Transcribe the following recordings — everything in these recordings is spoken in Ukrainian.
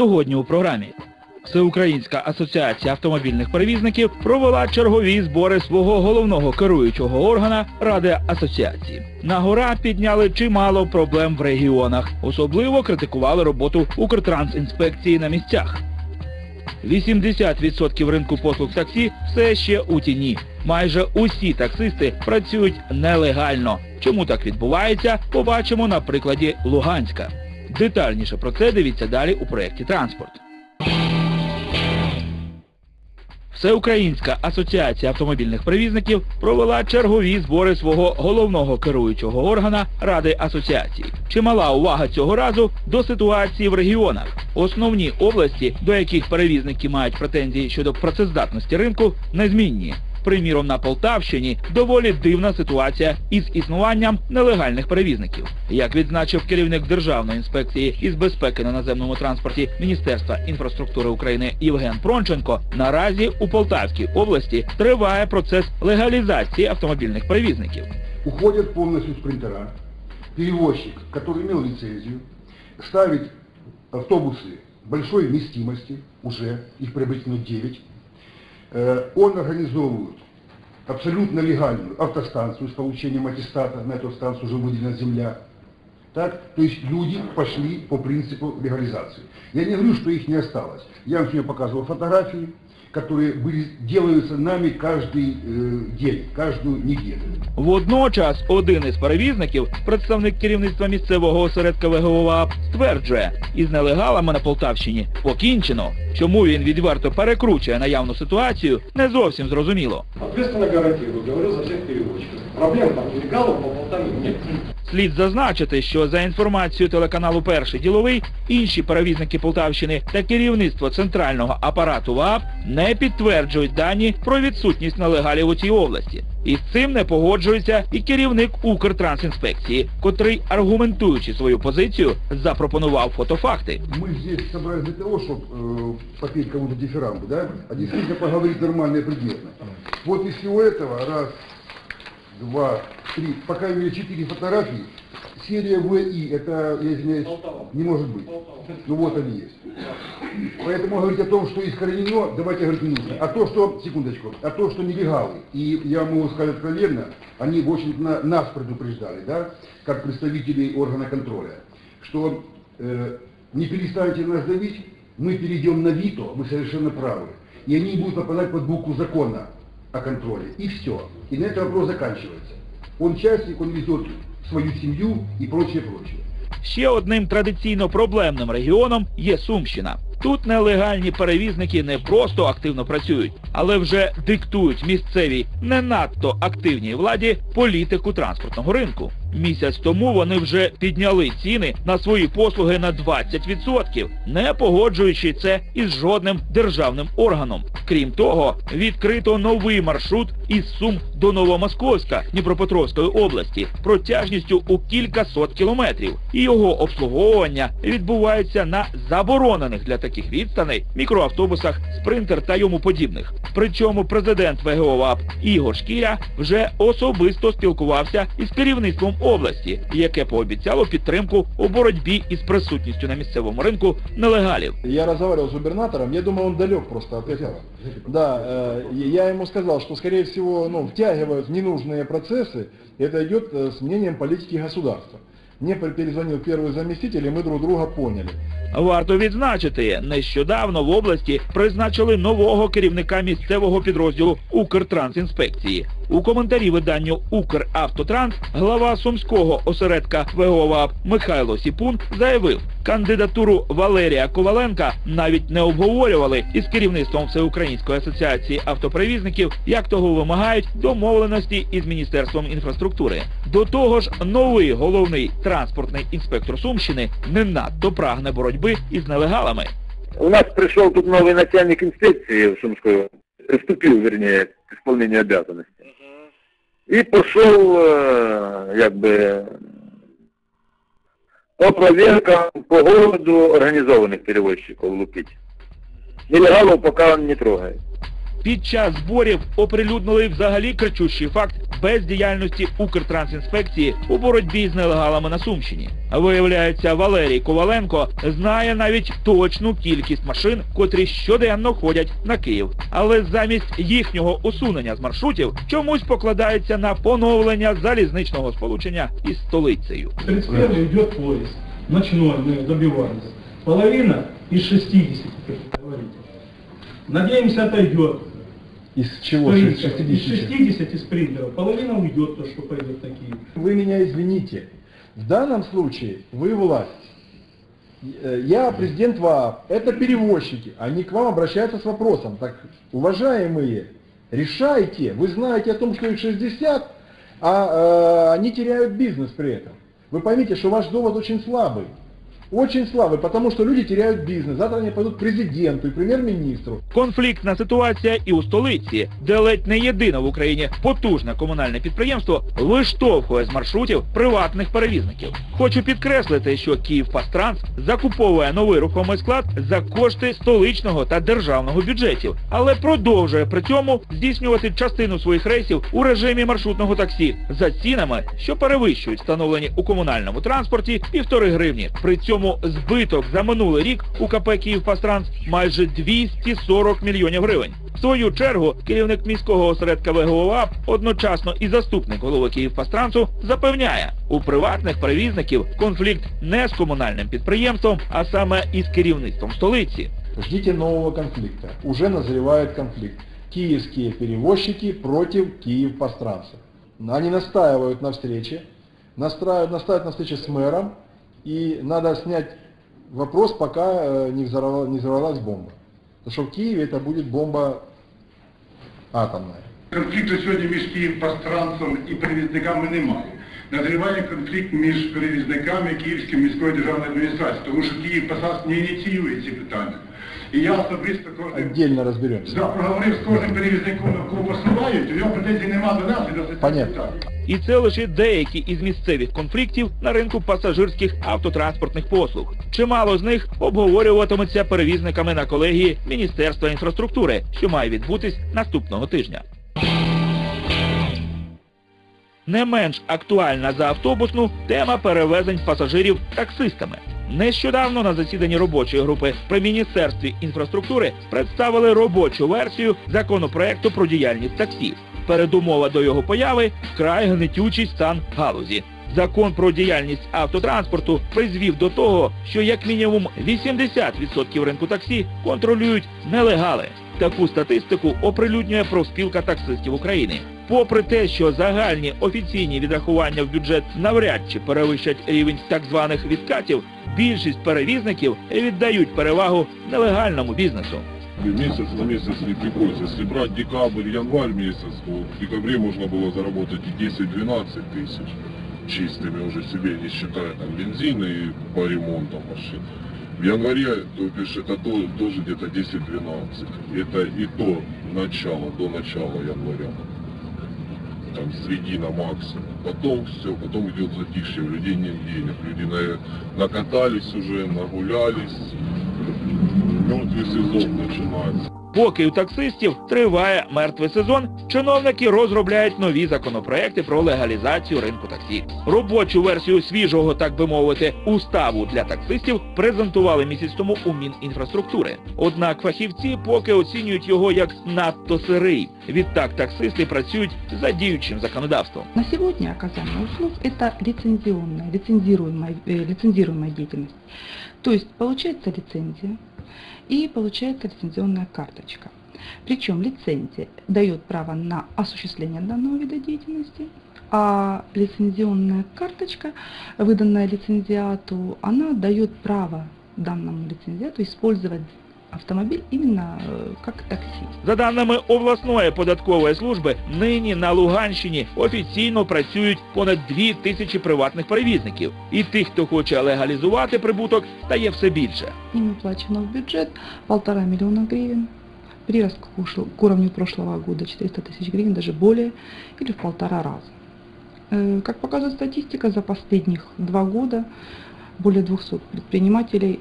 Сьогодні у програмі. Всеукраїнська асоціація автомобільних перевізників провела чергові збори свого головного керуючого органа Ради асоціації. На гора підняли чимало проблем в регіонах. Особливо критикували роботу Укртрансінспекції на місцях. 80% ринку послуг таксі все ще у тіні. Майже усі таксисти працюють нелегально. Чому так відбувається, побачимо на прикладі Луганська. Детальніше про це дивіться далі у проєкті Транспорт. Всеукраїнська асоціація автомобільних перевізників провела чергові збори свого головного керуючого органа Ради асоціації. Чимала увага цього разу до ситуації в регіонах. Основні області, до яких перевізники мають претензії щодо працездатності ринку, незмінні. Приміром, на Полтавщині доволі дивна ситуація із існуванням нелегальних перевізників. Як відзначив керівник Державної інспекції із безпеки на наземному транспорті Міністерства інфраструктури України Євген Пронченко, наразі у Полтавській області триває процес легалізації автомобільних перевізників. Уходят полностью спринтера. Перевозчик, который имел лицензию, ставит автобусы большой вместимости, уже их приобретено 9. Э, Он организовывает абсолютно легальную автостанцию с получением аттестата, на эту станцию уже выделена земля. Так? То есть люди пошли по принципу легализации. Я не говорю, что их не осталось. Я вам сегодня показывал фотографии, которые были, делаются нами каждый э, день, каждую неделю. Водночас один із перевізників, представник керівництва місцевого осередка ВГОВАП, стверджує, із нелегалами на Полтавщині покінчено. Чому він відверто перекручує наявну ситуацію, не зовсім зрозуміло. Ответственно гарантирую, говорю за всех перевозчиков. Проблем там нелегалов по Полтаве нет. Слід зазначити, що за інформацією телеканалу Перший діловий, інші перевізники Полтавщини та керівництво центрального апарату ВАП не підтверджують дані про відсутність нелегалів у цій області. І з цим не погоджується і керівник Укртрансінспекції, котрий, аргументуючи свою позицію, запропонував фотофакти. Мы здесь собрались для того, чтобы попеть кому-то дифирамбы, да? А действительно поговорить нормально и предметно. Вот из всего этого, раз, два, Три, пока у меня четыре фотографии, серия ВИ, это, я извиняюсь, не может быть. Ну вот они есть. Поэтому говорить о том, что искоренено, давайте говорить не нужно. А то, что, секундочку, а то, что нелегалы, и я могу сказать откровенно, они, в общем на, нас предупреждали, да, как представителей органа контроля, что э, не перестанете нас давить, мы перейдем на ВИТО, вы совершенно правы. И они будут попадать под букву закона о контроле. И все. И на этом вопрос заканчивается. Он частник, он везет свою семью и прочее, прочее. Ще одним традиційно проблемним регіоном є Сумщина. Тут нелегальні перевізники не просто активно працюють, але вже диктують місцевій не надто активній владі політику транспортного ринку. Місяць тому вони вже підняли ціни на свої послуги на 20%, не погоджуючи це із жодним державним органом. Крім того, відкрито новий маршрут із Сум до Новомосковська Дніпропетровської області протяжністю у кілька сот кілометрів. І його обслуговування відбувається на заборонених для таких відстаней мікроавтобусах, спринтер та йому подібних. Причому президент ВГО ВАП Ігор Шкіря вже особисто спілкувався із керівництвом області, яке пообіцяло підтримку у боротьбі із присутністю на місцевому ринку нелегалів. Я разговаривал с губернатором, я думаю, он далек просто от этого. Да, э, я ему сказал, что, скорее всего, ну, втягивают в ненужные процессы, и это идет э, с мнением политики государства. Мне перезвонил первый заместитель, и мы друг друга поняли. Варто відзначити, нещодавно в області призначили нового керівника місцевого підрозділу Укртрансінспекції. У коментарі виданню Укравтотранс глава сумського осередка ВГОВАП Михайло Сіпун заявив, кандидатуру Валерія Коваленка навіть не обговорювали із керівництвом Всеукраїнської асоціації автоперевізників, як того вимагають домовленості із Міністерством інфраструктури. До того ж, новий головний транспортний інспектор Сумщини не надто прагне боротьби із нелегалами. У нас пришел тут новый начальник инспекции в Сумскую, приступил, вернее, к исполнению обязанностей. И пошел, э, как бы, по проверкам по городу организованных перевозчиков лупить. Нелегалов пока он не трогает. Під час зборів оприлюднили взагалі кричущий факт бездіяльності Укртрансінспекції у боротьбі з нелегалами на Сумщині. Виявляється, Валерій Коваленко знає навіть точну кількість машин, котрі щоденно ходять на Київ. Але замість їхнього усунення з маршрутів чомусь покладається на поновлення залізничного сполучення із столицею. 31 идет поезд, ночной, мы добиваемся. Половина из 60, как говорите. Надеемся, отойдет. Из чего? Из Спринтер. Из 60? 60 из спринтеров. Половина уйдет, то, что пойдет такие. Вы меня извините. В данном случае вы власть. Э, Я президент ВААП. Это перевозчики. Они к вам обращаются с вопросом. Так, уважаемые, решайте. Вы знаете о том, что их 60, а э, они теряют бизнес при этом. Вы поймите, что ваш довод очень слабый. Очень слабый, потому что люди теряют бизнес. Завтра они пойдут президенту и премьер-министру. Конфліктна ситуація і у столиці, де ледь не єдине в Україні потужне комунальне підприємство виштовхує з маршрутів приватних перевізників. Хочу підкреслити, що Київпастранс закуповує новий рухомий склад за кошти столичного та державного бюджетів, але продовжує при цьому здійснювати частину своїх рейсів у режимі маршрутного таксі за цінами, що перевищують встановлені у комунальному транспорті півтори гривні. При цьому збиток за минулий рік у КП Київпастранс майже 240 мільйонів гривень. В свою чергу керівник міського осередка ВГОАП, одночасно і заступник голови Київпастрансу, запевняє, у приватних перевізників конфлікт не з комунальним підприємством, а саме із керівництвом столиці. Ждите нового конфликта. Уже назревает конфликт. Киевские перевозчики против Киевпастранса. Они на встрече, настраивают, настаивают на встрече с мэром, и надо снять вопрос, пока э, не, взорвала- не взорвалась бомба. Потому что в Киеве это будет бомба атомная. Конфлікту сьогодні між Київпастранцем і перевізниками немає. Назріває конфлікт між перевізниками Київської міської державної адміністрації, тому що Київ Київпастранц не ініціює ці питання. І я особисто кожен да, проговорив з кожним перевізником, кого посилають, у нього претензій нема до нас і до соціальних Понятно. питань. І це лише деякі із місцевих конфліктів на ринку пасажирських автотранспортних послуг. Чимало з них обговорюватиметься перевізниками на колегії Міністерства інфраструктури, що має відбутись наступного тижня. Не менш актуальна за автобусну тема перевезень пасажирів таксистами. Нещодавно на засіданні робочої групи при Міністерстві інфраструктури представили робочу версію законопроекту про діяльність таксі. Передумова до його появи вкрай гнетючий стан галузі. Закон про діяльність автотранспорту призвів до того, що як мінімум 80% ринку таксі контролюють нелегали. Таку статистику оприлюднює профспілка таксистів України. Попри те, що загальні офіційні відрахування в бюджет навряд чи перевищать рівень так званих відкатів, більшість перевізників віддають перевагу нелегальному бізнесу. месяц на месяц не приходится. Если брать декабрь, январь месяц, то в декабре можно было заработать и 10-12 тысяч чистыми уже себе, не считая там бензина и по ремонту машин. В январе, то бишь, это то- тоже где-то 10-12. Это и то начало, до начала января. Там середина максимум. Потом все, потом идет затишье, у людей нет денег. Люди на- накатались уже, нагулялись. Мертвый сезон начинается. Поки у таксистів триває мертвий сезон, чиновники розробляють нові законопроекти про легалізацію ринку таксі. Робочу версію свіжого, так би мовити, уставу для таксистів презентували місяць тому у Мінінфраструктури. Однак фахівці поки оцінюють його як надто сирий. Відтак таксисти працюють за діючим законодавством. На сегодня оказание услуг – это лицензионная, лицензируемая, э, лицензируемая деятельность. То есть получается лицензия и получается лицензионная карточка. Причем лицензия дает право на осуществление данного вида деятельности, а лицензионная карточка, выданная лицензиату, она дает право данному лицензиату использовать автомобиль именно э, как такси. За даними обласної податкової служби, нині на Луганщині офіційно працюють понад дві тисячі приватних перевізників. І тих, хто хоче легалізувати прибуток, стає все більше. Им уплачено в бюджет полтора миллиона гривен. Прирост к ушл- к уровню прошлого года 400 тысяч гривен, даже более, или в полтора раза. Э, Как показывает статистика, за последних два года более 200 предпринимателей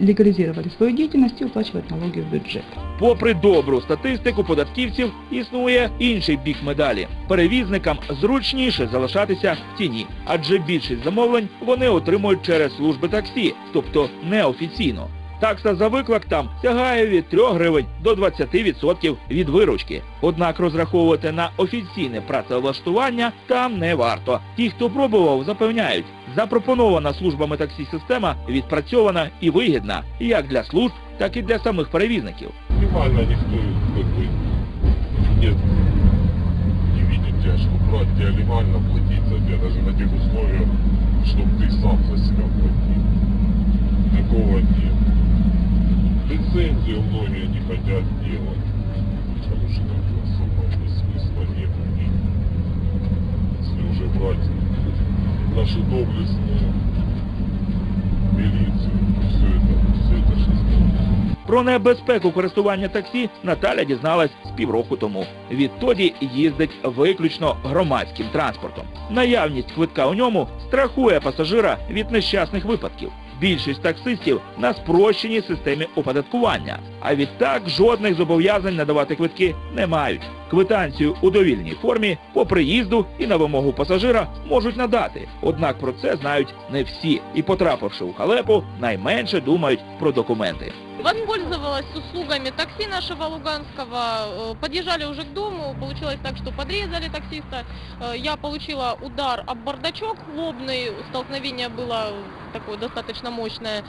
легализировали свою деятельность и уплачивают налоги в бюджет. Попри добру статистику податківців, існує інший бік медалі. Перевізникам зручніше залишатися в тіні, адже більшість замовлень вони отримують через служби таксі, тобто неофіційно. Такса за виклик там сягає від 3 гривень до 20% від виручки. Однак розраховувати на офіційне працевлаштування там не варто. Ті, хто пробував, запевняють, запропонована службами таксі система відпрацьована і вигідна як для служб, так і для самих перевізників. Минимально никто как бы нет, не видит тебя, что брать тебя минимально платить за тебя, даже на тех условиях, чтобы ты сам за себя платил. Такого нет. Лицензию многие не хотят делать, потому что как бы особо уже смысла нет в них. Если уже брать наши доблестные милицию, все это, все это шестое. Про небезпеку користування таксі Наталя дізналась з півроку тому. Відтоді їздить виключно громадським транспортом. Наявність квитка у ньому страхує пасажира від нещасних випадків. Більшість таксистів на спрощеній системі оподаткування, а відтак жодних зобов'язань надавати квитки не мають. Квитанцію у довільній формі по приїзду і на вимогу пасажира можуть надати. Однак про це знають не всі, і потрапивши у халепу, найменше думають про документи. Воспользовалась услугами такси нашего Луганского, э, подъезжали уже к дому, получилось так, что подрезали таксиста, Э, я получила удар об бардачок лобный, столкновение было такое достаточно мощное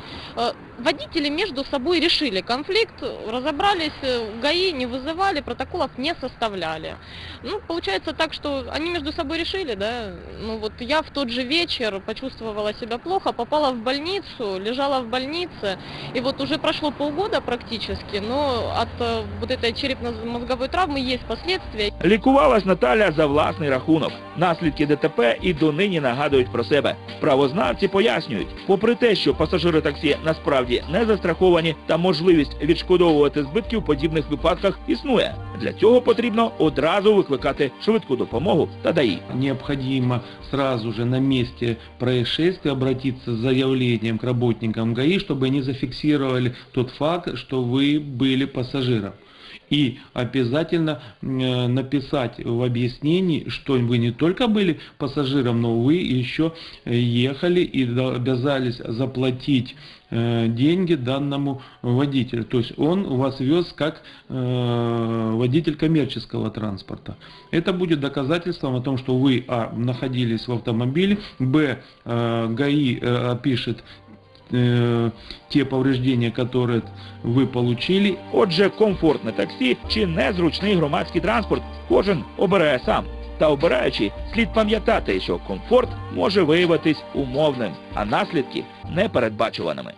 Э, Водители между собой решили конфликт, разобрались, э, ГАИ не вызывали, протоколов не составляли. Ну, получается так, что они между собой решили, да, ну вот я в тот же вечер почувствовала себя плохо, попала в больницу, лежала в больнице, и вот уже прошло полгода практически, но от э, вот этой черепно-мозговой травмы есть последствия. Лікувалась Наталя за власний рахунок. Наслідки ДТП і донині нагадують про себе. Правознавці пояснюють, попри те, що пасажири таксі насправді не застраховані та можливість відшкодовувати збитки в подібних випадках існує. Для цього потрібно одразу викликати швидку допомогу та ДАІ. необходимо сразу же на месте происшествия обратиться с заявлением к работникам ГАИ, чтобы они зафиксировали тот факт, что вы были пассажиром. И обязательно э, написать в объяснении, что вы не только были пассажиром, но вы еще э, ехали и обязались заплатить э, деньги данному водителю. То есть он вас вез как водитель коммерческого транспорта. Это будет доказательством о том, что вы а, находились в автомобиле, б, ГАИ опишет э, те повреждення, які ви получили. Отже, комфортне таксі чи незручний громадський транспорт кожен обирає сам. Та обираючи, слід пам'ятати, що комфорт може виявитись умовним, а наслідки непередбачуваними.